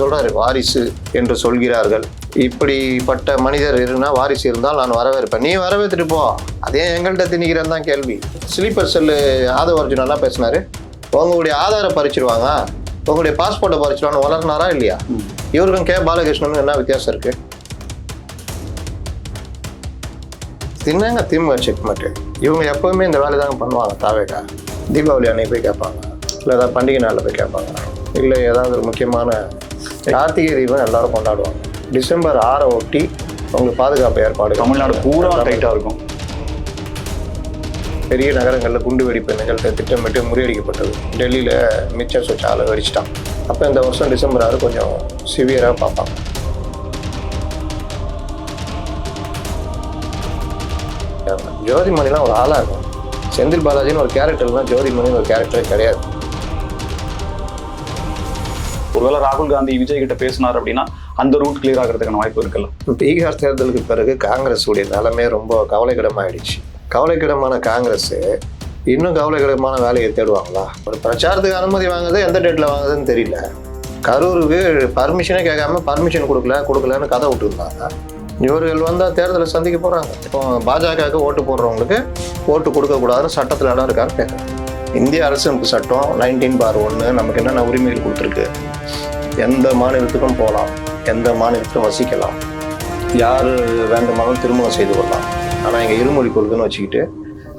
சொல்றாரு வாரிசு என்று சொல்கிறார்கள். இப்படிப்பட்ட மனிதர் இருந்தா வாரிசு இருந்தால் நான் வரவேற்பேன். நீ வரவேற்றுட்டு போ. அதே எங்கள்கிட்ட திணிக்கிறேன் தான் கேள்வி. ஸ்லீப்பர் செல்லு ஆதவ அர்ஜுன் பேசினாரு. உங்களுடைய ஆதாரை பறிச்சிருவாங்க. உங்களுடைய பாஸ்போர்ட்டை பறிச்சிருவான்னு வளர்னாரா இல்லையா? இவருக்கும் கே. பாலகிருஷ்ணனுக்கும் என்ன வித்தியாசம் இருக்கு? தின்னாங்க திமுக செக்மெட்டு இவங்க எப்பவுமே இந்த வேலை தாங்க பண்ணுவாங்க தாவேக்கா. தீபாவளி அன்னைக்கு போய் கேட்பாங்க. இல்லை ஏதாவது பண்டிகை நாளில் போய் கேட்பாங்க. இல்லை ஏதாவது ஒரு முக்கியமான கார்த்திகை தீபம் எல்லாரும் கொண்டாடுவாங்க. டிசம்பர் ஆறை ஒட்டி உங்களுக்கு பாதுகாப்பு ஏற்பாடு. தமிழ்நாடு பூரா டைட்டா இருக்கும். பெரிய நகரங்களில் குண்டு வெடிப்பு நிகழ்த்த திட்டமிட்டு முறியடிக்கப்பட்டது. டெல்லியில் மிச்சர் சுவிட்ச் ஆளை வெடிச்சிட்டான். அப்போ இந்த வருஷம் டிசம்பர் ஆறு கொஞ்சம் சிவியராக பார்ப்பாங்க. ஜோதிமணிலாம் ஒரு ஆளாக இருக்கும். செந்தில் பாலாஜின்னு ஒரு கேரக்டர் தான் ஜோதிமணின்னு ஒரு கேரக்டரே கிடையாது. ஒருவேளை ராகுல் காந்தி விஜய் கிட்ட பேசினார் அப்படின்னா அந்த ரூட் கிளியர் ஆகிறதுக்கான வாய்ப்பு இருக்குல்ல? பீகார் தேர்தலுக்கு பிறகு காங்கிரஸ் உடைய நிலைமை ரொம்ப கவலைக்கிடமாயிடுச்சு. கவலைக்கிடமான காங்கிரஸ் இன்னும் கவலைக்கிடமான வேலையை தேடுவாங்களா? ஒரு பிரச்சாரத்துக்கு அனுமதி வாங்குறது எந்த டேட்டில் வாங்குதுன்னு தெரியல. கரூருக்கு பர்மிஷனே கேட்காம பர்மிஷன் கொடுக்கல கொடுக்கலன்னு கதை விட்டுருந்தாங்க. இவர்கள் வந்தால் தேர்தலை சந்திக்க போகிறாங்க இப்போ பாஜகவுக்கு ஓட்டு போடுறவங்களுக்கு ஓட்டு கொடுக்கக்கூடாதுன்னு சட்டத்தில் இடம் இருக்கான்னு கேட்குறாங்க. இந்திய அரசமைப்பு சட்டம் நைன்டீன் பார் ஒன்று நமக்கு என்னென்ன உரிமைகள் கொடுத்துருக்கு? எந்த மாநிலத்துக்கும் போகலாம் எந்த மாநிலத்திலும் வசிக்கலாம் யார் வேண்டுமானாலும் திருமணம் செய்து கொள்ளலாம். ஆனால் இங்கே இருமொழி கொள்கைன்னு வச்சுக்கிட்டு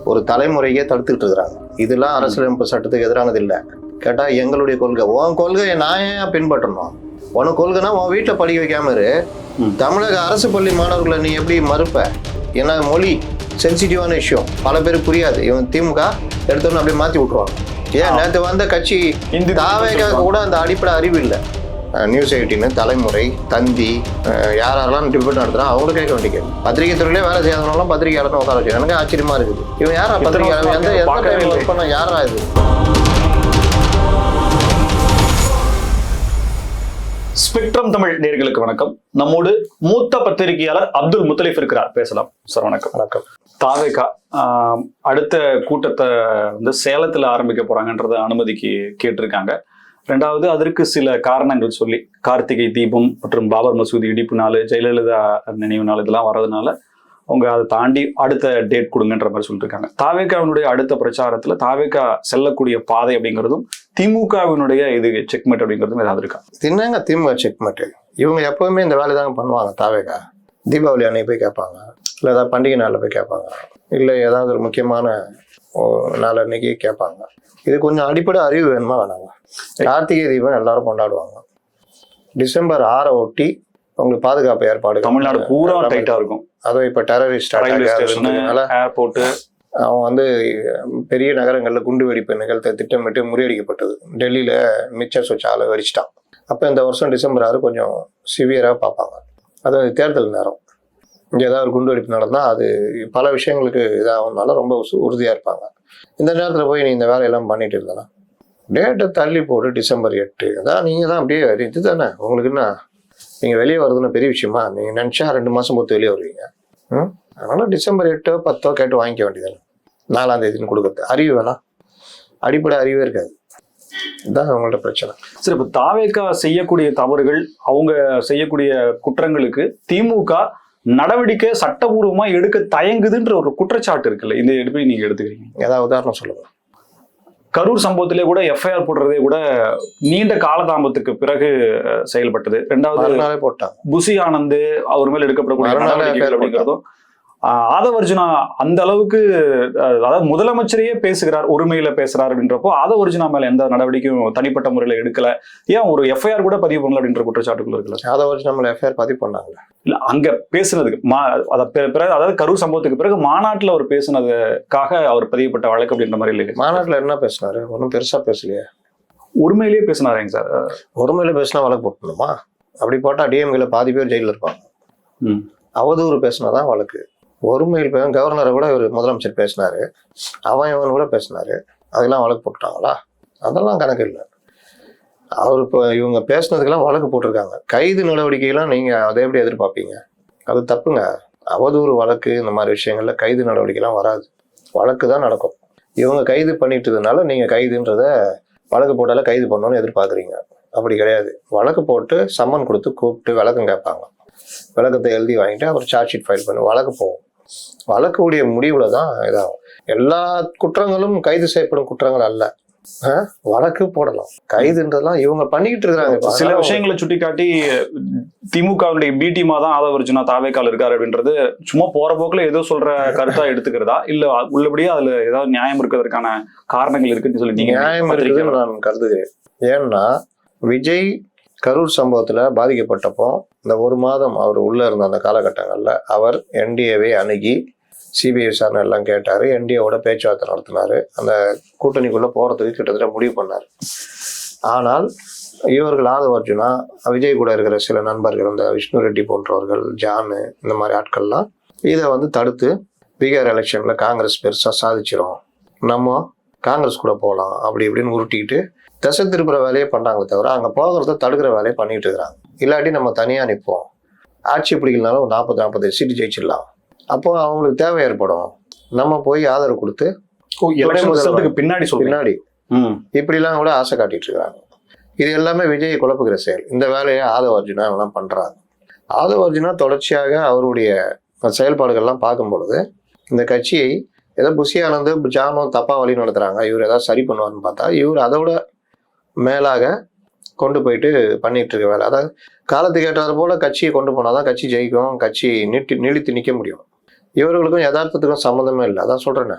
ஒரு தலைமுறையே தடுத்துக்கிட்டு இருக்கிறாங்க. இதெல்லாம் அரசியலமைப்பு சட்டத்துக்கு எதிரானது இல்லை. கேட்டால் எங்களுடைய கொள்கை. உன் கொள்கையை நான் ஏன் பின்பற்றணும்? உனக்கு கொள்கைனா உன் வீட்டில் படிக்க வைக்காம இரு. தமிழக அரசு பள்ளி மாணவர்களை நீ எப்படி மறுப்ப? ஏன்னா மொழி சென்சிட்டிவான விஷயம். பல பேருக்கு புரியாது. இவன் திமுக எடுத்தோன்னு அப்படியே மாற்றி விட்ருவாங்க ஏன் நேற்று வந்த கட்சி இந்தி தாவேக கூட அந்த அடிப்படை அறிவு இல்லை. நியூஸ் எயிட்டின்னு தலைமுறை தந்தி யாரெல்லாம் டிபேட் நடத்துறா அவங்களும் கேட்க வேண்டிய கேள்வி. பத்திரிகை துறையிலே வேலை செய்யாதவங்களாம் பத்திரிகையாளர் உட்கார வச்சு எனக்கு ஆச்சரியமா இருக்குது. இவன் யாரா பத்திரிகையாளர் எந்த எந்த பார்க்கவே டைம்ல இல்லை. ஒர்க் பண்ண யாரா இது? ஸ்பெக்ட்ரம் தமிழ் நேர்களுக்கு வணக்கம். நம்மோடு மூத்த பத்திரிகையாளர் அப்துல் முத்தலிஃப் இருக்கிறார். பேசலாம். சார் வணக்கம். வணக்கம். தாவேகா ஆஹ், அடுத்த கூட்டத்தை வந்து சேலத்துல ஆரம்பிக்க போறாங்கன்றத அனுமதிக்கு கேட்டிருக்காங்க. ரெண்டாவது அதற்கு சில காரணங்கள் சொல்லி கார்த்திகை தீபம் மற்றும் பாபர் மசூதி இடிப்பு நாள் ஜெயலலிதா நினைவு நாள் இதெல்லாம் வர்றதுனால அவங்க அதை தாண்டி அடுத்த டேட் கொடுங்கன்ற மாதிரி சொல்லியிருக்காங்க தாவேக்காவினுடைய அடுத்த பிரச்சாரத்தில் தாவேக்கா செல்லக்கூடிய பாதை அப்படிங்கிறதும் திமுகவினுடைய இது செக்மெட் அப்படிங்கிறதும் ஏதாவது இருக்கா? தின்னங்க திமுக செக்மெட் இவங்க எப்பவுமே இந்த வேலை தாங்க பண்ணுவாங்க தாவேகா தீபாவளி அன்னைக்கு போய் கேட்பாங்க. இல்லை ஏதாவது பண்டிகை நாளில் போய் கேட்பாங்க. இல்லை ஏதாவது ஒரு முக்கியமான ஓ, நாள் அன்னைக்கு கேட்பாங்க. இது கொஞ்சம் அடிப்படை அறிவு வேணுமா வேணாமா? கார்த்திகை தீபம் எல்லாரும் கொண்டாடுவாங்க. டிசம்பர் ஆறை ஒட்டி உங்களுக்கு பாதுகாப்பு ஏற்பாடு தமிழ்நாடு பூரா டைட்டா இருக்கும். அதுவும் இப்போ டெரரிஸ்ட் ஏர்போர்ட் அவன் வந்து பெரிய நகரங்களில் குண்டு வெடிப்பு நிகழ்த்த திட்டமிட்டு முறியடிக்கப்பட்டது. டெல்லியில் மிச்சர் சுவிட்ச் ஆளை வெடிச்சிட்டான். அப்போ இந்த வருஷம் டிசம்பர் ஆறு கொஞ்சம் சிவியராக பார்ப்பாங்க. அது தேர்தல் நேரம். இங்கே ஏதாவது ஒரு குண்டு வெடிப்பு நடந்தால் அது பல விஷயங்களுக்கு இதாகனால ரொம்ப உறுதியாக இருப்பாங்க. இந்த நேரத்தில் போய் நீ இந்த வேலையெல்லாம் பண்ணிட்டு இருந்தனா? டேட்டை தள்ளி போட்டு டிசம்பர் எட்டு. அதான் நீங்கள் தான் அப்படியே இது தானே உங்களுக்கு என்ன? நீங்கள் வெளியே வருதுன்னு பெரிய விஷயமா? நீங்கள் நினச்சா ரெண்டு மாதம் பொறுத்து வெளியே வருவீங்க. ம்? அதனால் டிசம்பர் எட்டோ பத்தோ கேட்டு வாங்கிக்க வேண்டியதானே நாலாம் தேதின்னு கொடுக்குறது. அறிவு வேணாம் அடிப்படை அறிவே இருக்காது. இதுதான் அவங்களோட பிரச்சனை. சரி இப்போ தாவேக்கா செய்யக்கூடிய தவறுகள் அவங்க செய்யக்கூடிய குற்றங்களுக்கு திமுக நடவடிக்கை சட்டபூர்வமா எடுக்க தயங்குதுன்ற ஒரு குற்றச்சாட்டு இருக்குல்ல. இந்த எடுப்பை நீங்க எடுத்துக்கிறீங்க. ஏதாவது உதாரணம் சொல்லுங்க. கரூர் சம்பவத்திலே கூட எஃப்ஐஆர் போடுறதே கூட நீண்ட காலதாமத்துக்கு பிறகு செயல்பட்டது. ரெண்டாவது போட்டாங்க. புசி ஆனந்த் அவர் மேல் எடுக்கப்படக்கூடிய நடவடிக்கைகள் அப்படிங்கிறதும் ஆதவர்ஜுனா அந்த அளவுக்கு அதாவது முதலமைச்சரையே பேசுகிறார் உரிமையில பேசுறார் அப்படின்றப்போ ஆதவர்ஜுனா மேல எந்த நடவடிக்கையும் தனிப்பட்ட முறையில எடுக்கல. ஏன் ஒரு எஃப்ஐஆர் கூட பதிவு பண்ணல அப்படின்ற குற்றச்சாட்டுக்குள்ள இருக்குல்ல? வச்சு நம்மளை எஃப்ஐஆர் பதிவு பண்ணாங்களே இல்ல அங்க பேசுனதுக்கு மா பிறகு அதாவது கரூர் சம்பவத்துக்கு பிறகு மாநாட்டுல அவர் பேசுனதுக்காக அவர் பதியப்பட்ட வழக்கு அப்படின்ற மாதிரி இல்லை மாநாட்டில் என்ன பேசினாரு? ஒன்றும் பெருசாக பேசலையே. உரிமையிலேயே பேசினாரேங்க சார்? ஒருமையில பேசினா வழக்கு போட்டணுமா அப்படி போட்டால் டிஎம்கேல பாதி பேர் ஜெயிலில் இருப்பாங்க. ம். அவதூறு பேசினா தான் வழக்கு. ஒருமையில் பே கவர்னரை கூட இவர் முதலமைச்சர் பேசினாரு. அவன் இவன் கூட பேசினாரு. அதெல்லாம் வழக்கு போட்டுட்டாங்களா? அதெல்லாம் கணக்கு இல்லை. அவர் இப்போ இவங்க பேசுனதுக்கெல்லாம் வழக்கு போட்டிருக்காங்க. கைது நடவடிக்கையெல்லாம் நீங்கள் அதை எப்படி எதிர்பார்ப்பீங்க? அது தப்புங்க. அவதூறு வழக்கு இந்த மாதிரி விஷயங்களில் கைது நடவடிக்கைலாம் வராது. வழக்கு தான் நடக்கும். இவங்க கைது பண்ணிட்டதுனால நீங்கள் கைதுன்றத வழக்கு போட்டால கைது பண்ணணும்னு எதிர்பார்க்குறீங்க. அப்படி கிடையாது. வழக்கு போட்டு சம்மன் கொடுத்து கூப்பிட்டு விளக்கம் கேட்பாங்க. விளக்கத்தை எழுதி வாங்கிட்டு அப்புறம் சார்ஜ் ஷீட் ஃபைல் பண்ணி வழக்கு போகும். வழக்குடைய முடிவில் தான் இதாகும். எல்லா குற்றங்களும் கைது செய்யப்படும் குற்றங்கள் அல்ல? வழக்கு போடலாம். கைதுன்றதெல்லாம் இவங்க பண்ணிக்கிட்டு இருக்கிறாங்க. இப்ப. சில விஷயங்களை சுட்டிக்காட்டி திமுகவுடைய பி டீமா தான் ஆதவ அர்ஜுனா தாவேக்கால் இருக்காரு அப்படின்றது சும்மா போற போக்குல ஏதோ சொல்ற கருத்தா எடுத்துக்கிறதா? இல்ல உள்ளபடியே அதுல ஏதாவது நியாயம் இருக்கிறதுக்கான காரணங்கள் இருக்குன்னு சொல்லி நியாயம் இருக்குதுன்னு நான் கருதுகிறேன். ஏன்னா விஜய் கரூர் சம்பவத்தில் பாதிக்கப்பட்டப்போ இந்த ஒரு மாதம் அவர் உள்ளே இருந்த அந்த காலகட்டங்களில் அவர் என்டிஏவை அணுகி சிபிஐ விசாரணை எல்லாம் கேட்டார். என்டிஏவோட பேச்சுவார்த்தை நடத்தினாரு. அந்த கூட்டணிக்குள்ளே போகிறதுக்கு கிட்டத்தட்ட முடிவு பண்ணார். ஆனால் இவர்கள் ஆதவ அர்ஜுனா விஜய் கூட இருக்கிற சில நண்பர்கள் இந்த விஷ்ணு ரெட்டி போன்றவர்கள் ஜானு இந்த மாதிரி ஆட்கள்லாம் இதை வந்து தடுத்து பீகார் எலெக்ஷனில் காங்கிரஸ் பெருசாக சாதிச்சிரும். நம்ம காங்கிரஸ் கூட போகலாம் அப்படி இப்படின்னு உருட்டிக்கிட்டு திசை திருப்புற வேலையை பண்ணாங்களே தவிர அங்கே போகிறத தடுக்கிற வேலையை பண்ணிட்டு இருக்கிறாங்க. இல்லாட்டி நம்ம தனியாக நிற்போம் ஆட்சி பிடிக்கலனாலும் ஒரு நாற்பது நாற்பது சீட்டு ஜெயிச்சிடலாம். அப்போ அவங்களுக்கு தேவை ஏற்படும். நம்ம போய் ஆதரவு கொடுத்து பின்னாடி பின்னாடி. இப்படிலாம் கூட ஆசை காட்டிட்டு இருக்காங்க. இது எல்லாமே விஜயை குழப்புகிற செயல். இந்த வேலையை ஆதவ அர்ஜுனா எல்லாம் பண்றாங்க. ஆதவ அர்ஜுனா தொடர்ச்சியாக அவருடைய செயல்பாடுகள்லாம் பார்க்கும் பொழுது இந்த கட்சியை ஏதோ புஷி ஆனந்து ஜானோ தப்பா வழி நடத்துறாங்க. இவர் ஏதாவது சரி பண்ணுவார்னு பார்த்தா இவர் அதோட மேலாக கொண்டு போயிட்டு பண்ணிட்டு இருக்க வேலை. அதாவது காலத்துக்கு ஏற்றாறு போல கட்சியை கொண்டு போனாதான் கட்சி ஜெயிக்கும் கட்சி நீட்டி நீடித்து நிற்க முடியும். இவர்களுக்கும் யதார்த்தத்துக்கும் சம்மந்தமே இல்லை. அதான் சொல்றேனே.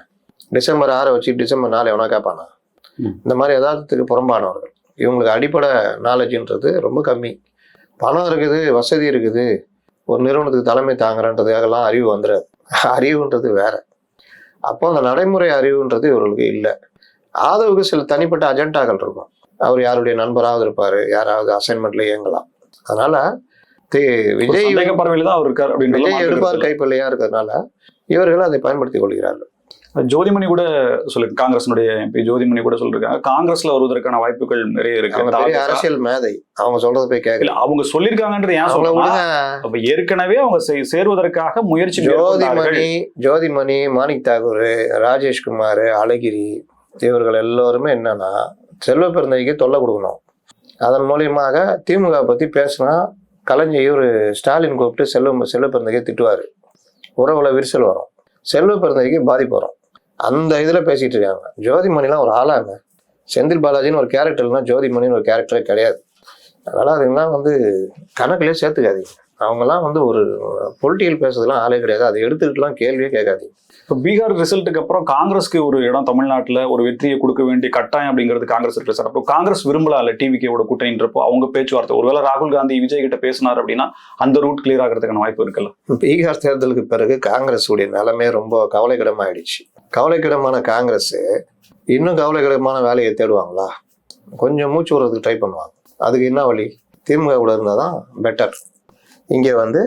டிசம்பர் ஆறை வச்சு டிசம்பர் நாலு எவனா கேட்பானா. இந்த மாதிரி யதார்த்தத்துக்கு புறம்பானவர்கள். இவங்களுக்கு அடிப்படை நாலேஜ்ன்றது ரொம்ப கம்மி. பணம் இருக்குது வசதி இருக்குது. ஒரு நிறுவனத்துக்கு தலைமை தாங்குறன்றதுக்காகலாம் அறிவு வந்துடாது அறிவுன்றது வேற. அப்போ அந்த நடைமுறை அறிவுன்றது இவர்களுக்கு இல்லை. ஆதவுக்கு சில தனிப்பட்ட அஜெண்டாக்கள் இருக்கும். அவர் யாருடைய நண்பராவது இருப்பாரு யாராவது அசைன்மெண்ட்ல இயங்கலாம். அதனால விஜய் பார்வையில தான் அவர் இருக்காரு விஜய் எடுப்பார். கைப்பிள்ளையா இருக்கிறதுனால இவர்கள் அதை பயன்படுத்திக் கொள்கிறார்கள். ஜோதிமணி கூட சொல்லு காங்கிரஸினுடைய எம்பி ஜோதிமணி கூட சொல்லிருக்காங்க. காங்கிரஸ்ல வருவதற்கான வாய்ப்புகள் நிறைய இருக்கு. அரசியல் மேதை. அவங்க சொல்றதை போய் கேட்கல அவங்க சொல்லிருக்காங்கன்றது ஏன் அப்ப ஏற்கனவே அவங்க சேருவதற்காக முயற்சி. ஜோதிமணி ஜோதிமணி மாணிக் தாகூர் ராஜேஷ்குமார் அழகிரி இவர்கள் எல்லோருமே என்னன்னா செல்வ பிறந்தவைக்கு தொல்லை கொடுக்கணும். அதன் மூலியமாக திமுக பற்றி பேசினா கலைஞர் இவர் ஸ்டாலின் கூப்பிட்டு செல்வ செல்வ பிறந்தகை திட்டுவார். உறவுல விரிசல் வரும். செல்வ பிறந்தகைக்கு பாதிப்பு வரும். அந்த இதில் பேசிகிட்டு இருக்காங்க. ஜோதிமணிலாம் ஒரு ஆளாங்க செந்தில் பாலாஜின்னு ஒரு கேரக்டர்னா ஜோதிமணின்னு ஒரு கேரக்டரே கிடையாது. அதனால் அதுங்கெல்லாம் வந்து கணக்குலயே சேர்த்துக்காதீங்க. அவங்கெல்லாம் வந்து ஒரு பொலிட்டிக்கல் பேசுறதுலாம் ஆளே கிடையாது. அதை எடுத்துக்கிட்டுலாம் கேள்வியே கேட்காதீங்க. இப்போ பீகார் ரிசல்ட்டுக்கு அப்புறம் காங்கிரஸ்க்கு ஒரு இடம் தமிழ்நாட்டில் ஒரு வெற்றியை கொடுக்க வேண்டிய கட்டாயம் அப்படிங்கிறது காங்கிரஸ் இருக்கு சார். அப்போ காங்கிரஸ் விரும்பல இல்ல டிவிக்கோட கூட்டணின்றப்போ? அவங்க பேச்சுவார்த்தை. ஒருவேளை ராகுல் காந்தி விஜய் கிட்ட பேசினார் அப்படின்னா அந்த ரூட் கிளியர் ஆகிறதுக்கான வாய்ப்பு இருக்குல்ல? பீகார் தேர்தலுக்கு பிறகு காங்கிரஸ் உடைய நிலைமை ரொம்ப கவலைக்கிடமாயிடுச்சு. கவலைக்கிடமான காங்கிரஸ் இன்னும் கவலைக்கிடமான வேலையை தேடுவாங்களா? கொஞ்சம் மூச்சு விடுறதுக்கு ட்ரை பண்ணுவாங்க. அதுக்கு என்ன வழி? திமுக கூட இருந்தால் தான் பெட்டர் இங்கே வந்து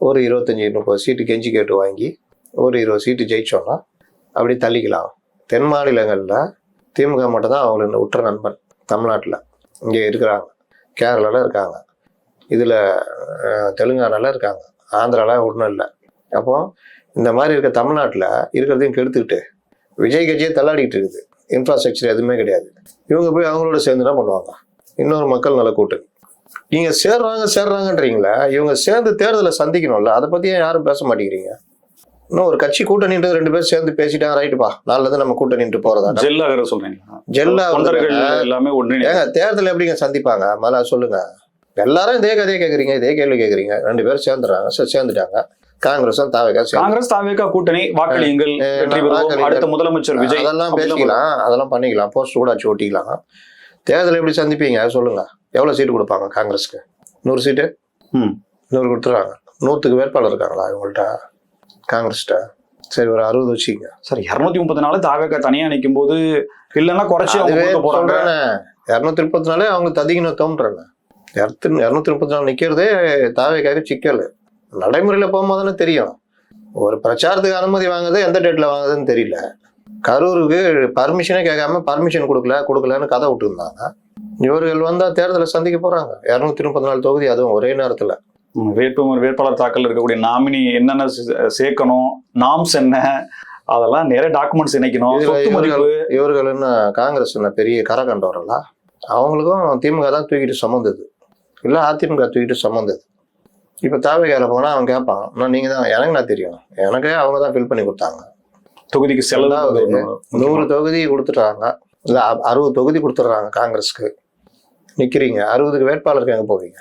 ஒரு இருபத்தஞ்சி முப்பது சீட்டு கெஞ்சி கேட்டு வாங்கி ஒரு இருபது சீட்டு ஜெயிச்சோன்னா அப்படி தள்ளிக்கலாம். தென் மாநிலங்களில் திமுக மட்டும்தான் அவங்களுக்கு உற்ற நண்பன். தமிழ்நாட்டில். இங்கே இருக்கிறாங்க. கேரளாவில் இருக்காங்க. இதில் தெலுங்கானால இருக்காங்க. ஆந்திராவில் ஒன்றும் இல்லை. அப்போ இந்த மாதிரி இருக்க தமிழ்நாட்டில் இருக்கிறதையும் கெடுத்துக்கிட்டு விஜய் கட்சியே தள்ளாடிக்கிட்டு இருக்குது. இன்ஃப்ராஸ்ட்ரக்சர் எதுவுமே கிடையாது. இவங்க போய் அவங்களோட சேர்ந்து என்ன பண்ணுவாங்க. இன்னொரு மக்கள் நல கூட்டணி. நீங்கள் சேர்றாங்க சேர்றாங்கன்றீங்களா இவங்க சேர்ந்து தேர்தலை சந்திக்கணும்ல அதை பற்றி ஏன் யாரும் பேச மாட்டேங்கிறீங்க? இன்னும் ஒரு கட்சி கூட்டணின்றது ரெண்டு பேரும் சேர்ந்து பேசிட்டாங்க ரைட்டுப்பா நாளில நம்ம கூட்டணிட்டு போறதா ஜெல் ஆகிற சொல்றீங்க ஜெல்லா தொண்டர்கள் எல்லாமே ஒன்று ஏங்க தேர்தல் எப்படிங்க சந்திப்பாங்க? முதல்ல சொல்லுங்க. எல்லாரும் இதே கதையை கேக்குறீங்க இதே கேள்வி கேக்குறீங்க. ரெண்டு பேரும் சேர்ந்துறாங்க சரி சேர்ந்துட்டாங்க. காங்கிரஸும் தாவகா காங்கிரஸ் தாவேகா கூட்டணி வாக்களியுங்கள். அடுத்த முதலமைச்சர் விஜய் அதெல்லாம் பேசிக்கலாம் அதெல்லாம் பண்ணிக்கலாம். போஸ்ட் கூட அடிச்சு ஒட்டிக்கலாம். தேர்தல் எப்படி சந்திப்பீங்க? சொல்லுங்க. எவ்வளவு சீட்டு கொடுப்பாங்க காங்கிரஸ்க்கு? நூறு சீட்டு? ம். நூறு கொடுத்துருவாங்க நூற்றுக்கு வேட்பாளர் இருக்காங்களா இவங்கள்ட்ட? காங்கிரஸ்ட்ட. சரி ஒரு அறுபது வச்சுக்கங்க. சார் இருநூத்தி முப்பத்தி நாலு தாவேகா தனியா நிக்கும் போது இல்லைன்னா குறைச்சி அவங்க போறாங்க. இரநூத்தி முப்பத்தி நாலே அவங்க ததிக்கணும் தோன்றேன் இரநூத்தி இரநூத்தி முப்பத்தி நாலு நிக்கிறதே தாவேக்காக சிக்கல். நடைமுறையில போகும்போது தானே தெரியும். ஒரு பிரச்சாரத்துக்கு அனுமதி வாங்குறது எந்த டேட்ல வாங்குதுன்னு தெரியல. கரூருக்கு பர்மிஷனே கேட்காம பர்மிஷன் கொடுக்கல கொடுக்கலன்னு கதை விட்டுருந்தாங்க. இவர்கள் வந்தா தேர்தலை சந்திக்க போறாங்க. இரநூத்தி முப்பத்தி நாலு தொகுதி அதுவும் ஒரே நேரத்துல. வேட்புமனு வேட்பாளர் தாக்கல் இருக்கக்கூடிய நாமினி என்னென்ன சேர்க்கணும் நாம்ஸ் என்ன அதெல்லாம் நிறைய டாக்குமெண்ட்ஸ் இணைக்கணும் இவர்கள் என்ன காங்கிரஸ் என்ன பெரிய கரை கண்டவர்களா அவங்களுக்கும் திமுக தான் தூக்கிட்டு சுமந்தது. இல்லை அதிமுக தூக்கிட்டு சுமந்தது. இப்போ தாவைக்கார போனால் அவன் கேட்பான் நான் நீங்கள் தான் எனக்கு நான் தெரியும்? எனக்கு அவங்க தான் ஃபில் பண்ணி கொடுத்தாங்க. தொகுதிக்கு செலவு நூறு தொகுதி கொடுத்துட்றாங்க இல்லை அறுபது தொகுதி கொடுத்துட்றாங்க காங்கிரஸ்க்கு. நிற்கிறீங்க அறுபதுக்கு வேட்பாளருக்கு எங்கே போவீங்க?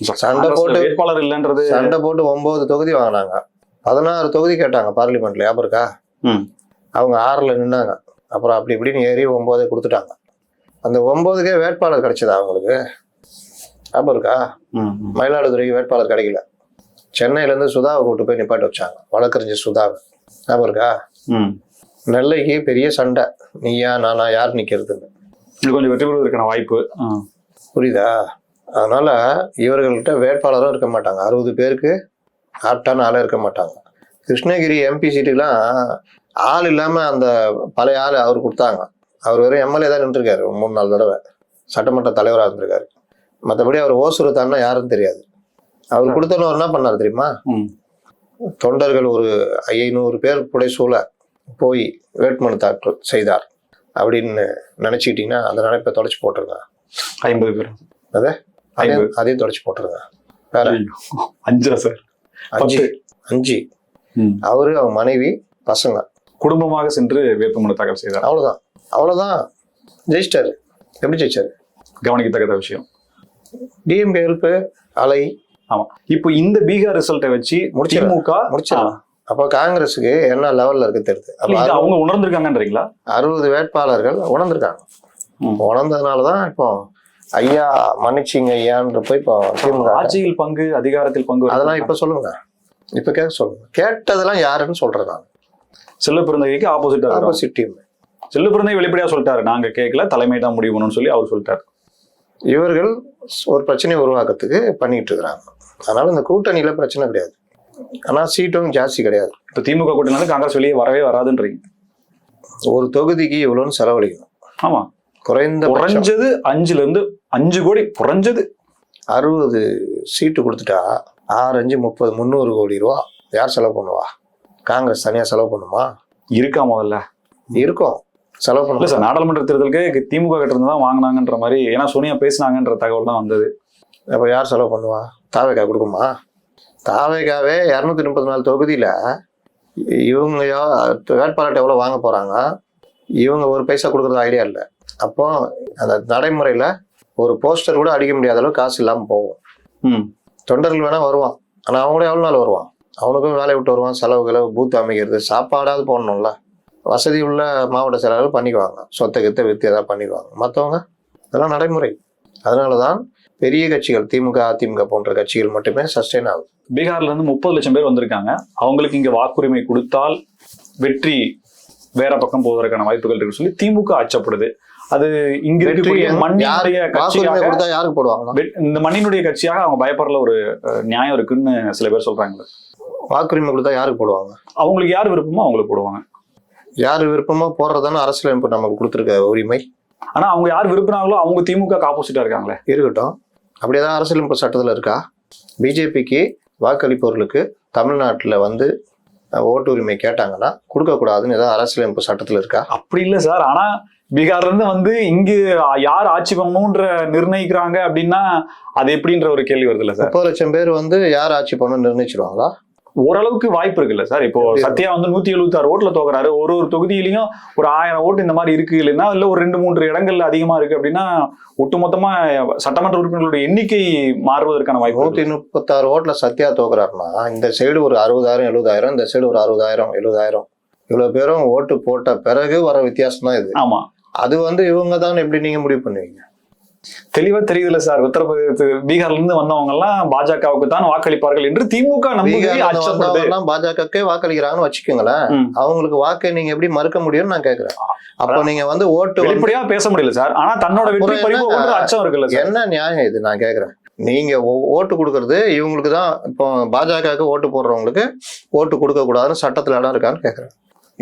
சண்டை போட்டு வேட்பாளர் இல்லைன்றது சண்டை போட்டு ஒன்பது தொகுதி வாங்கினாங்க. பதினாறு தொகுதி கேட்டாங்க பார்லிமெண்ட்ல ஞாபகம் இருக்கா? ம். அவங்க ஆறுல நின்னாங்க. அப்புறம் அப்படி இப்படின்னு ஏறி ஒன்பதே கொடுத்துட்டாங்க. அந்த ஒன்பதுக்கே வேட்பாளர் கிடைச்சதா அவங்களுக்கு? ஞாபகம் இருக்கா. மயிலாடுதுறைக்கு வேட்பாளர் கிடைக்கல. சென்னையில இருந்து சுதாவை கூட்டு போய் நிப்பாட்டி வச்சாங்க. வழக்கறிஞர் சுதாவை. ஞாபகம் இருக்கா. நெல்லைக்கு பெரிய சண்டை. நீயா நானா யார் நிக்கிறதுன்னு. இது கொஞ்சம் வெற்றி பெறுவதற்கான வாய்ப்பு. புரியுதா? அதனால இவர்கள்ட்ட வேட்பாளரும் இருக்க மாட்டாங்க. அறுபது பேருக்கு ஆப்டான ஆளே இருக்க மாட்டாங்க. கிருஷ்ணகிரி எம்பி சீட்டுக்கெல்லாம் ஆள் இல்லாம அந்த பழைய ஆள் அவர் கொடுத்தாங்க. அவர் வெறும் எம்எல்ஏ தான் நின்றுருக்காரு மூணு நாலு தடவை. சட்டமன்ற தலைவராக இருந்திருக்காரு. மற்றபடி அவர் ஓசூர் தானே யாருன்னு தெரியாது. அவர் கொடுத்தவங்க என்ன பண்ணார் தெரியுமா. தொண்டர்கள் ஒரு ஐநூறு பேர் புடைசூழ போய் வேட்புமனு தாக்கல் செய்தார் அப்படின்னு நினைச்சுக்கிட்டீங்கன்னா அந்த நினைப்பை தொலைச்சு போட்டுருங்க. ஐம்பது பேர். அதையும். அதையும் தொலைச்சு போட்டுருங்க. வேற. அஞ்சா சார் அஞ்சு. அஞ்சு. அவரு அவங்க மனைவி பசங்க. குடும்பமாக சென்று வேட்புமனு தாக்கல் செய்தார். அவ்வளவுதான். அவ்வளவுதான். ஜெயிச்சிட்டாரு. எப்படி ஜெயிச்சாரு? கவனிக்கத்தக்க விஷயம். டிஎம்கே ஹெல்ப் அலை. ஆமா. இப்போ இந்த பீகார் ரிசல்ட்டை வச்சு. திமுக முடிச்சிடலாம். அப்போ காங்கிரஸுக்கு என்ன லெவல்ல இருக்கு தெரியுது? அப்ப அவங்க உணர்ந்திருக்காங்கன்றீங்களா? அறுபது வேட்பாளர்கள் உணர்ந்திருக்காங்க. உணர்ந்ததுனால தான் இப்போ ஐயா மன்னிச்சிங்க ஐயான்ற போய் இப்போ திமுக ஆட்சியில் பங்கு அதிகாரத்தில் பங்கு அதெல்லாம் இப்ப சொல்லுங்க. இப்ப கேட்க சொல்லுங்க. கேட்டதெல்லாம் யாருன்னு சொல்றேன் நான் செல்ல பிறந்தகைக்கு இருக்கும் ஆப்போசிட் டீம் செல்ல பிறந்தகை வெளிப்படையா சொல்லிட்டாரு. நாங்க கேட்கல தலைமை தான் முடிவுன்னு சொல்லி அவர் சொல்லிட்டாரு. இவர்கள் ஒரு பிரச்சனையை உருவாக்கத்துக்கு பண்ணிட்டு இருக்கிறாங்க. அதனால இந்த கூட்டணியில பிரச்சனை கிடையாது. ஆனா சீட்டும் ஜாஸ்தி கிடையாது. இப்ப திமுக கூட்டணி காங்கிரஸ் வெளியே வரவே வராதுன்றீங்க. ஒரு தொகுதிக்கு இவ்வளோன்னு செலவழிக்கணும். ஆமா. குறைந்த குறைஞ்சது அஞ்சுல இருந்து அஞ்சு கோடி குறைஞ்சது. அறுபது சீட்டு கொடுத்துட்டா ஆறு அஞ்சு முப்பது முந்நூறு கோடி ரூபா யார் செலவு பண்ணுவா? காங்கிரஸ் தனியா செலவு பண்ணுமா? இருக்கா முதல்ல? இருக்கும். செலவு பண்ணல சார் நாடாளுமன்ற தேர்தலுக்கு திமுக கிட்ட இருந்து தான் வாங்கினாங்கன்ற மாதிரி ஏன்னா சோனியா பேசினாங்கன்ற தகவல் தான் வந்தது. அப்ப யார் செலவு பண்ணுவா? தாவேக்கா கொடுக்குமா? தாவேக்காவே இரநூத்தி முப்பத்தி நாலு தொகுதியில இவங்க வேட்பாளர்கிட்ட எவ்வளவு வாங்க போறாங்க? இவங்க ஒரு பைசா கொடுக்கறது ஐடியா இல்லை. அப்போ அந்த நடைமுறையில ஒரு போஸ்டர் கூட அடிக்க முடியாத அளவுக்கு காசு இல்லாம போகும். ம். தொண்டர்கள் வேணா வருவான். ஆனா அவங்க கூட எவ்வளவு நாள் வருவான்? அவனுக்கும் வேலையை விட்டு வருவான் செலவு கிளவு பூத் அமைக்கிறது சாப்பாடாவது போடணும்ல. வசதி உள்ள மாவட்ட செயலாளர்கள் பண்ணிக்குவாங்க. சொத்தை கித்த வித்து ஏதாவது பண்ணிக்குவாங்க. மற்றவங்க இதெல்லாம் நடைமுறை. அதனாலதான் பெரிய கட்சிகள் திமுக அதிமுக போன்ற கட்சிகள் மட்டுமே சஸ்டெயின் ஆகுது. பீகார்ல இருந்து முப்பது லட்சம் பேர் வந்திருக்காங்க. அவங்களுக்கு இங்க வாக்குரிமை கொடுத்தால் வெற்றி வேற பக்கம் போவதற்கான வாய்ப்புகள் இருக்குன்னு சொல்லி திமுக அச்சப்படுது அது இங்க இருக்கக்கூடிய மண்ணினுடைய கட்சியாக கொடுத்தா யாருக்கு போடுவாங்க இந்த மண்ணினுடைய கட்சியாக அவங்க பயப்படுற ஒரு நியாயம் இருக்குன்னு சில பேர் சொல்றாங்க. வாக்குரிமை கொடுத்தா யாருக்கு போடுவாங்க? அவங்களுக்கு யார் விருப்பமோ அவங்களுக்கு போடுவாங்க. யார் விருப்பமோ போடுறதானே அரசியலமைப்பு நமக்கு கொடுத்துருக்க உரிமை? ஆனா அவங்க யார் விரும்பினாங்களோ அவங்க திமுக ஆப்போசிட்டா இருக்காங்களே. இருக்கட்டும். அப்படி ஏதாவது அரசியலமைப்பு சட்டத்தில் இருக்கா? பிஜேபிக்கு வாக்களிப்பவர்களுக்கு தமிழ்நாட்டில் வந்து ஓட்டு உரிமை கேட்டாங்கன்னா கொடுக்கக்கூடாதுன்னு ஏதாவது அரசியலமைப்பு சட்டத்தில் இருக்கா? அப்படி இல்ல சார். ஆனா பீகார்ல இருந்து வந்து இங்கு யார் ஆட்சி பண்ணணும்ன்ற நிர்ணயிக்கிறாங்க அப்படின்னா அது எப்படின்ற ஒரு கேள்வி வருது இல்ல சார். முப்பது லட்சம் பேர் வந்து யார் ஆட்சி பண்ணணும்னு நிர்ணயிச்சிருவாங்களா? ஓரளவுக்கு வாய்ப்பு இருக்குல்ல சார்? இப்போ சத்யா வந்து நூத்தி எழுபத்தி ஆறு ஓட்டுல தோக்குறாரு. ஒரு ஒரு தொகுதியிலையும் ஒரு ஆயிரம் ஓட்டு இந்த மாதிரி இருக்கு இல்லைன்னா இல்ல ஒரு ரெண்டு மூன்று இடங்கள்ல அதிகமா இருக்கு அப்படின்னா ஒட்டுமொத்தமா சட்டமன்ற உறுப்பினர்களுடைய எண்ணிக்கை மாறுவதற்கான வாய்ப்பு நூத்தி. முப்பத்தாறு ஓட்டுல சத்யா தோக்குறாருன்னா இந்த சைடு ஒரு அறுபதாயிரம் எழுபதாயிரம் இந்த சைடு ஒரு அறுபதாயிரம் எழுபதாயிரம். இவ்வளவு பேரும் ஓட்டு போட்ட பிறகு வர வித்தியாசம் தான் இது. ஆமா. அது வந்து இவங்க தான் எப்படி நீங்க முடிவு பண்ணுவீங்க? தெளிவா தெரியுதுல்ல சார். உத்தரப்பிரதேச பீகார்ல இருந்து வந்தவங்க எல்லாம் பாஜகவுக்கு தான் வாக்களிப்பார்கள் என்று திமுக நம்புகை பீகார்ல இருந்து அச்சப்படுது. வந்தவங்கலாம் பாஜகக்கே வாக்களிக்கிறாங்கன்னு வச்சுக்கோங்களேன். அவங்களுக்கு வாக்கை நீங்க எப்படி மறுக்க முடியும்னு நான் கேக்குறேன். அப்போ நீங்க வந்து ஓட்டு வெளிப்படையா பேச முடியல சார். ஆனா தன்னோட வெற்றி பறிவு அச்சம் இருக்குல்ல சார். என்ன நியாயம் இது? நான் கேக்குறேன். நீங்க ஓட்டு கொடுக்கறது இவங்களுக்கு தான் இப்போ பாஜகவுக்கு ஓட்டு போடுறவங்களுக்கு ஓட்டு கொடுக்க கூடாதுன்னு சட்டத்துல இடம் இருக்கான்னு கேக்குறேன்.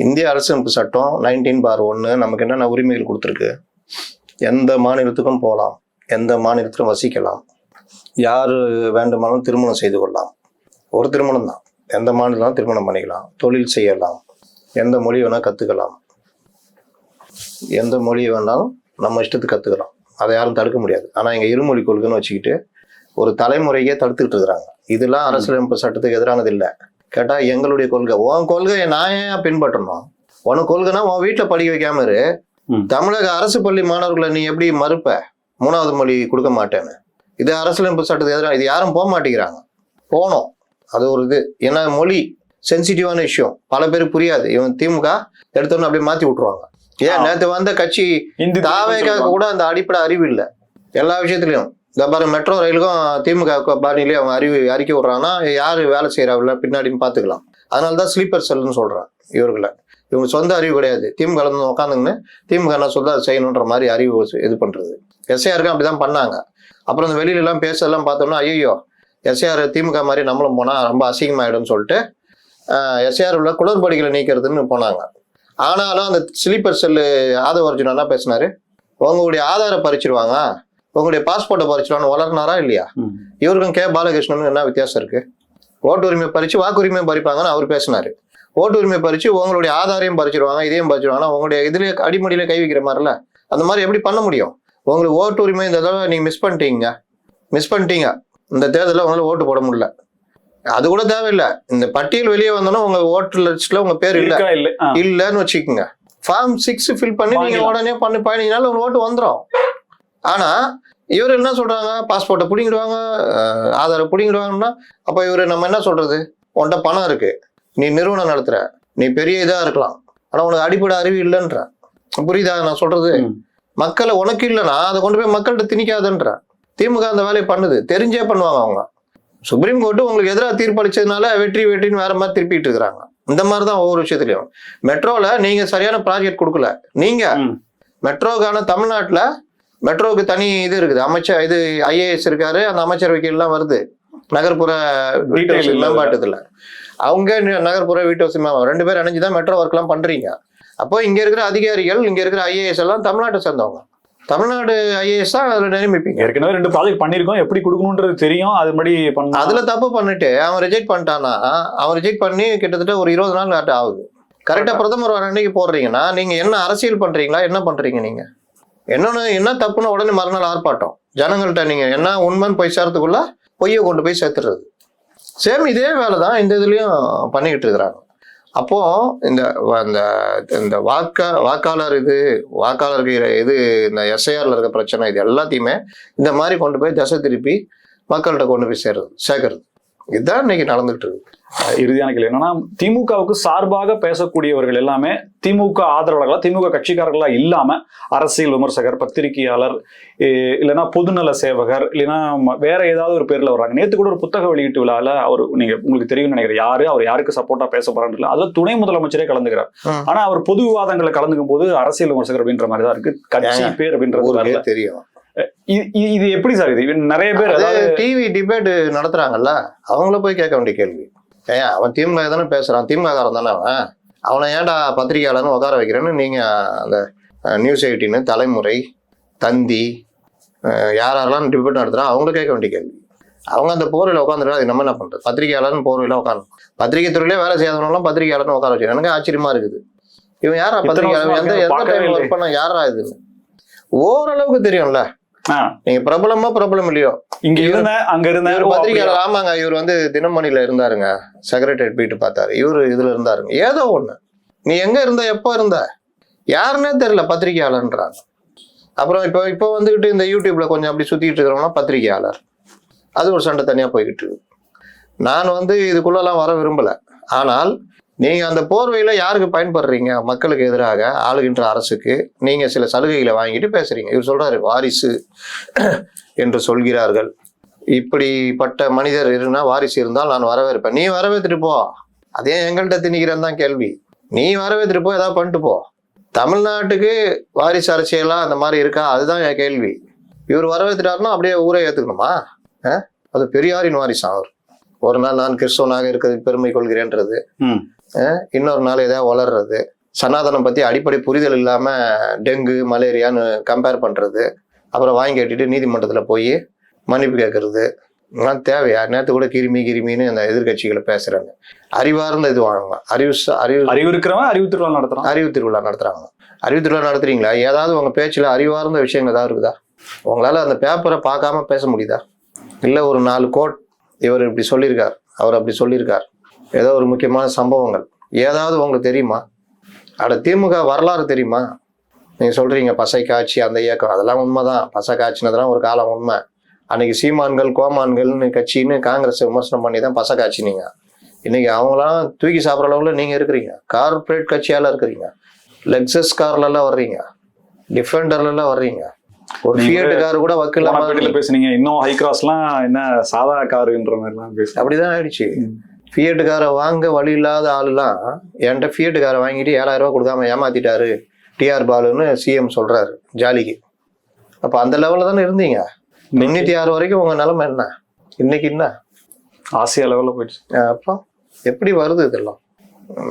இந்திய அரசியலமைப்பு சட்டம் நைன்டீன் பார் ஒன்னு நமக்கு என்னென்ன உரிமைகள் கொடுத்துருக்கு? எந்த மாநிலத்துக்கும் போகலாம் எந்த மாநிலத்திலும் வசிக்கலாம். யார் வேண்டுமானாலும் திருமணம் செய்து கொள்ளலாம். ஒரு திருமணம் தான் எந்த மாநிலம் திருமணம் பண்ணிக்கலாம். தொழில் செய்யலாம். எந்த மொழி வேணால் கற்றுக்கலாம் எந்த மொழி வேணாலும் நம்ம இஷ்டத்துக்கு கற்றுக்கலாம் அதை யாரும் தடுக்க முடியாது. ஆனால் எங்கள் இருமொழி கொள்கைன்னு வச்சுக்கிட்டு ஒரு தலைமுறையே தடுத்துக்கிட்டு இருக்கிறாங்க. இதெல்லாம் அரசியலமைப்பு சட்டத்துக்கு எதிரானது இல்லை. கேட்டால் எங்களுடைய கொள்கை. உன் கொள்கையை நான் ஏன் பின்பற்றணும்? உனக்கு கொள்கைனா உன் வீட்டில் படிக்க வைக்காம இரு. தமிழக அரசு பள்ளி மாணவர்களை நீ எப்படி மறுப்ப? மூணாவது மொழி கொடுக்க மாட்டேன்னு. இது அரசியலமைப்பு சட்டத்துக்கு எதிராக இது யாரும் போக மாட்டேங்கிறாங்க. போனோம். அது ஒரு இது. ஏன்னா மொழி சென்சிட்டிவான விஷயம். பல பேருக்கு புரியாது. இவன் திமுக எடுத்தோன்னு அப்படியே மாத்தி விட்டுருவாங்க. ஏன். நேத்து வந்த கட்சி இந்தி தாவேக்காக்கு கூட அந்த அடிப்படை அறிவு இல்லை. எல்லா விஷயத்துலயும். இந்த பாரு மெட்ரோ ரயிலுக்கும் திமுக பாணியிலே அவங்க அறிவு அறிக்கை விடுறாங்கன்னா யாரு வேலை செய்யறாவில்ல பின்னாடின்னு பார்த்துக்கலாம். அதனால தான் ஸ்லீப்பர் செல்லுன்னு சொல்றான் இவர்களை. இவங்க சொந்த அறிவு கிடையாது. திமுக இருந்து உட்காந்துங்கன்னு திமுக என்ன சொல்ல அதை செய்யணுன்ற மாதிரி அறிவு இது பண்றது. எஸ்ஐஆருக்கு அப்படிதான் பண்ணாங்க. அப்புறம் இந்த வெளியில எல்லாம் பேசலாம் பார்த்தோம்னா ஐயோ எஸ்ஐஆர் திமுக மாதிரி நம்மளும் போனா ரொம்ப அசிங்கமாயிடும்னு சொல்லிட்டு எஸ்ஐஆர் உள்ள குளறுபடிகளை நீக்கிறதுன்னு போனாங்க. ஆனாலும் அந்த ஸ்லீப்பர் செல்லு ஆதவ அர்ஜுன் என்ன பேசினாரு. உங்களுடைய ஆதார பறிச்சிருவாங்க. உங்களுடைய பாஸ்போர்ட்டை பறிச்சிருவாங்க வளர்னாரா இல்லையா. இவருக்கும் கே. பாலகிருஷ்ணனுக்கும் என்ன வித்தியாசம் இருக்கு? ஓட்டு உரிமை பறிச்சு வாக்குரிமை பறிப்பாங்கன்னு அவர் பேசினாரு. ஓட்டு உரிமை பறிச்சு உங்களுடைய ஆதாரையும் பறிச்சிருவாங்க இதையும் பறிச்சிருவாங்க. உங்களுடைய இதுல அடிமடியில கை வைக்கிற மாதிரில அந்த மாதிரி எப்படி பண்ண முடியும்? உங்களுக்கு ஓட்டு உரிமை இந்த தடவை நீங்க மிஸ் பண்ணிட்டீங்க. மிஸ் பண்ணிட்டீங்க. இந்த தேர்தலில் உங்களால ஓட்டு போட முடியல. அது கூட தேவையில்லை. இந்த பட்டியல் வெளியே வந்தோன்னா உங்க ஓட்டு லிஸ்ட்ல உங்க பேர் இல்ல. இல்லைன்னு வச்சுக்கோங்க. ஃபார்ம் சிக்ஸ் ஃபில் பண்ணி நீங்க. உடனே பண்ணி பதினஞ்சாலும் உங்க ஓட்டு வந்துடும் ஆனா இவர் என்ன சொல்றாங்க? பாஸ்போர்ட்டை பிடிங்கிடுவாங்க ஆதாரை பிடிங்கிடுவாங்கன்னா அப்ப இவர் நம்ம என்ன சொல்றது? உன்கிட்ட பணம் இருக்கு. நீ நிறுவனம் நடத்துற. நீ பெரிய இதா இருக்கலாம். ஆனா உனக்கு அடிப்படை அறிவு இல்லைன்ற. புரியுதா நான் சொல்றது. மக்களை உனக்கு இல்லைன்னா அதை கொண்டு போய் மக்கள்கிட்ட திணிக்காதுன்ற. திமுக அந்த வேலையை பண்ணுது. தெரிஞ்சே பண்ணுவாங்க அவங்க. சுப்ரீம் கோர்ட்டு உங்களுக்கு எதிராக தீர்ப்பளிச்சதுனால வெற்றி வெற்றின்னு வேற மாதிரி திருப்பிட்டு இருக்கிறாங்க. இந்த மாதிரி தான் ஒவ்வொரு விஷயத்துலையும். மெட்ரோல நீங்க சரியான ப்ராஜெக்ட் கொடுக்கல. நீங்க ம். மெட்ரோக்கான தமிழ்நாட்டுல மெட்ரோவுக்கு தனி இது இருக்குது. அமைச்சர் இது ஐஏஎஸ் இருக்காரு. அந்த அமைச்சரவைக்கு எல்லாம் வருது. நகர்ப்புற மேம்பாட்டுல அவங்க நகர்ப்புற வீட்டு வசதி மேம்பாடு ரெண்டு பேரும் இணைஞ்சு தான் மெட்ரோ ஒர்க்லாம் பண்றீங்க. அப்போ இங்க இருக்கிற அதிகாரிகள் இங்க இருக்கிற ஐஏஎஸ் எல்லாம் தமிழ்நாட்டை சேர்ந்தவங்க. தமிழ்நாடு ஐஏஎஸ் தான் அதுல நியமிப்பீங்க. ஏற்கனவே ரெண்டு ப்ராஜெக்ட் பண்ணிருக்கோம் எப்படி கொடுக்கணும்ன்றது தெரியும். அது மாதிரி பண்ண அதுல தப்பு பண்ணிட்டு அவன் ரிஜெக்ட் பண்ணிட்டானா அவன் ரிஜெக்ட் பண்ணி கிட்டத்தட்ட ஒரு இருபது நாள் ஆட்டு ஆகுது. கரெக்டா பிரதமர் வர அன்னைக்கு போடுறீங்கன்னா நீங்க என்ன அரசியல் பண்றீங்களா? என்ன பண்றீங்க நீங்க? என்னன்னு என்ன தப்புன்னு உடனே மறுநாள் ஆர்ப்பாட்டம். ஜனங்கள்கிட்ட நீங்க என்ன உண்மைன்னு போய் சேர்றதுக்குள்ள பொய்யை கொண்டு போய் சேர்த்துறது. சேம் இதே வேலை தான் இந்த இதுலேயும் பண்ணிக்கிட்டு இருக்கிறாங்க. அப்போ இந்த அந்த இந்த வாக்க வாக்காளர் இது வாக்காளருக்கு இது இந்த எஸ்ஐஆரில் இருக்க பிரச்சனை இது எல்லாத்தையுமே இந்த மாதிரி கொண்டு போய் தசை திருப்பி மக்கள்கிட்ட கொண்டு போய் சேர்றது சேர்க்கறது. இதுதான் இன்னைக்கு நடந்துகிட்டு இருக்கு. இறுதியான கேள்வி என்னன்னா திமுகவுக்கு சார்பாக பேசக்கூடியவர்கள் எல்லாமே திமுக ஆதரவாளர்களா திமுக கட்சிக்காரர்களா இல்லாம அரசியல் விமர்சகர் பத்திரிகையாளர் இல்லைன்னா பொதுநல சேவகர் இல்லைன்னா வேற ஏதாவது ஒரு பேர்ல வர்றாங்க நேத்து கூட ஒரு புத்தக வெளியீட்டு விழால அவர் நீங்க உங்களுக்கு தெரியும்னு நினைக்கிறேன் யாரு அவர் யாருக்கு சப்போர்ட்டா பேச போறான்னு அதுல துணை முதலமைச்சரே கலந்துக்கிறார். ஆனா அவர் பொது விவாதங்களை கலந்துக்கும் போது அரசியல் விமர்சகர் அப்படின்ற மாதிரி தான் இருக்கு. கட்சி பேர் அப்படின்றது. தெரியும். இது- எப்படி சார் இது? நிறைய பேர் அது அதாவது டிவி டிபேட் நடத்துறாங்கல்ல அவங்கள போய் கேட்க வேண்டிய கேள்வி. ஏன் அவன் திமுக தானே பேசுறான். திமுக காரன் தானே அவன். அவனை ஏன்டா பத்திரிகையாளர்னு உட்கார வைக்கிறேன்னு நீங்க அந்த நியூஸ் எயிட்டின்னு தலைமுறை தந்தி யார் யாரெல்லாம் டிபேட் நடத்துறா அவங்கள கேட்க வேண்டிய கேள்வி. அவங்க அந்த போர்வையில் உட்காந்துருக்கா அது நம்ம என்ன பண்றது? பத்திரிகையாளர்னு போர்வையில் உட்காந்து பத்திரிகை துறையிலே வேலை செய்யாதவங்களாம் பத்திரிகையாளர்னு உட்கார வச்சு எனக்கு ஆச்சரியமா இருக்குது. இவன் யாரா பத்திரிகையாளர்? எந்த எந்த டைம். ஒர்க் பண்ண யாரா இதுன்னு? ஓரளவுக்கு தெரியும்ல. நீங்க பிரபலமா பிரபலம் இல்லையோ? இங்க இருந்த அங்க இருந்த? பத்திரிகையாளர் ஆமாங்க இவர் வந்து தினமணில இருந்தாருங்க. செக்ரட்டரியேட் போயிட்டு பார்த்தாரு. இவர் இதுல இருந்தாருங்க. ஏதோ ஒண்ணு. நீ எங்க இருந்த எப்போ இருந்த? யாருன்னே தெரியல பத்திரிகையாளர்ன்றாங்க. அப்புறம் இப்போ இப்போ வந்துகிட்டு இந்த யூடியூப்ல கொஞ்சம் அப்படி சுத்திட்டு இருக்கிறவங்க பத்திரிகையாளர். அது ஒரு சண்டை தனியா போய்கிட்டு இருக்கு. நான் வந்து இதுக்குள்ளெல்லாம் வர விரும்பல. ஆனால் நீங்க அந்த போர்வையில யாருக்கு பயன்படுறீங்க? மக்களுக்கு எதிராக ஆளுகின்ற அரசுக்கு நீங்க சில சலுகைகளை வாங்கிட்டு பேசுறீங்க. இவர் சொல்றாரு வாரிசு என்று சொல்கிறார்கள். இப்படிப்பட்ட மனிதர் இருந்தா வாரிசு இருந்தால் நான் வரவேற்பேன். நீ வரவேற்றுட்டு போ. அதே எங்கள்கிட்ட திணிக்கிறேன் தான் கேள்வி. நீ வரவேற்றுட்டு போ ஏதாவது பண்ணிட்டு போ. தமிழ்நாட்டுக்கு வாரிசு அரசியலா அந்த மாதிரி இருக்கா? அதுதான் என் கேள்வி. இவர் வரவேற்றுட்டாருன்னா அப்படியே ஊரே ஏற்றுக்கணுமா அது பெரியாரின் வாரிசு அவர். ஒரு நாள் நான் கிறிஸ்தவனாக இருக்கிறது பெருமை கொள்கிறேன்றது. ம். இன்னொரு நாள் ஏதாவது வளர்றது. சனாதனம் பத்தி அடிப்படை புரிதல் இல்லாம டெங்கு மலேரியான்னு கம்பேர் பண்றது. அப்புறம் வாங்கி கட்டிட்டு நீதிமன்றத்துல போய் மன்னிப்பு கேட்கறது இதெல்லாம் தேவையா? நேற்று கூட கிருமி கிருமின்னு அந்த எதிர்க்கட்சிகளை பேசுறாங்க. அறிவார்ந்த இது வாங்க அறிவு அறிவு அறிவு இருக்கிறவன் அறிவு திருவிழா நடத்துறான். அறிவு திருவிழா நடத்துறாங்க. அறிவு திருவிழா நடத்துறீங்களா? ஏதாவது உங்க பேச்சுல அறிவார்ந்த விஷயங்கள் ஏதாவது இருக்குதா? உங்களால் அந்த பேப்பரை பார்க்காம பேச முடியுதா? இல்லை ஒரு நாலு கோட் இவர் இப்படி சொல்லியிருக்கார் அவர் அப்படி சொல்லியிருக்கார். ஏதோ ஒரு முக்கியமான சம்பவங்கள். ஏதாவது உங்களுக்கு தெரியுமா? அட திமுக வரலாறு தெரியுமா? நீங்கள் சொல்கிறீங்க பசை காட்சி அந்த இயக்கம். அதெல்லாம் உண்மைதான். பசை காய்ச்சினதெல்லாம் ஒரு காலம் உண்மை. அன்னைக்கு சீமான்கள் கோமான்கள்னு கட்சின்னு காங்கிரஸ் விமர்சனம் பண்ணி தான் பசை காய்ச்சினீங்க இன்னைக்கு அவங்களாம் தூக்கி சாப்பிட்ற அளவில் நீங்கள் இருக்கிறீங்க. கார்ப்பரேட் கட்சியால இருக்கிறீங்க. லெக்ஸஸ் கார்லலாம் வர்றீங்க. டிஃபெண்டர்லலாம் வர்றீங்க. ஒரு ஃபியட் கார் கூட பேட்டில பேசுனீங்க. இன்னும் ஹை கிராஸ்லாம் என்ன சாதா காருன்ற மாதிரிலாம் பேசுறேன் அப்படிதான் ஆயிடுச்சு. ஃபியட் காரை வாங்க வழி இல்லாத ஆளுலாம் என்கிட்ட ஃபியட் காரை வாங்கிட்டு ஏழாயிரம் ரூபாய் கொடுக்காம ஏமாத்திட்டாரு. டிஆர் பாலுன்னு சிஎம் சொல்றாரு ஜாலிக்கு. அப்ப அந்த லெவல்ல தானே இருந்தீங்க? முன்னூத்தி ஆறு வரைக்கும் உங்க நிலைமை என்ன? இன்னைக்கு என்ன? ஆசியா லெவல்ல போயிடுச்சு. அஹ் அப்போ எப்படி வருது இதெல்லாம்?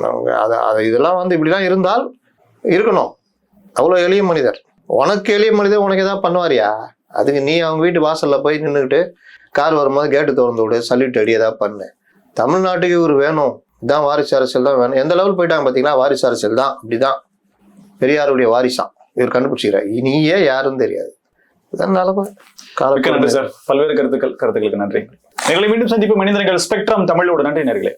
அவங்க அதை அதை இதெல்லாம் வந்து இப்படிலாம் இருந்தால் இருக்கணும். அவ்வளோ எளிய மனிதர். உனக்கு எளிய மனிதர் உனக்கு ஏதாவது பண்ணுவாரியா? அதுக்கு நீ அவங்க வீட்டு வாசல்ல போய் நின்றுக்கிட்டு கார் வரும்போது கேட்டு திறந்து விடு சல்யூட் அடி ஏதாவது பண்ணு. தமிழ்நாட்டுக்கு இவர் வேணும். இதான் வாரிசு அரசியல் தான் வேணும். எந்த லெவல் போயிட்டாங்க பார்த்தீங்கன்னா வாரிசு அரசியல் தான். அப்படிதான். பெரியாருடைய வாரிசாம் இவர் கண்டுபிடிச்சிக்கிறார். நீயே யாருன்னு தெரியாது. இதான் நிலமை நன்றி சார். பல்வேறு கருத்துக்கள் கருத்துக்களுக்கு நன்றி. எங்களை மீண்டும் சந்திப்பு மனிதர்கள் ஸ்பெக்ட்ரம் தமிழோட. நன்றி நேர்களே.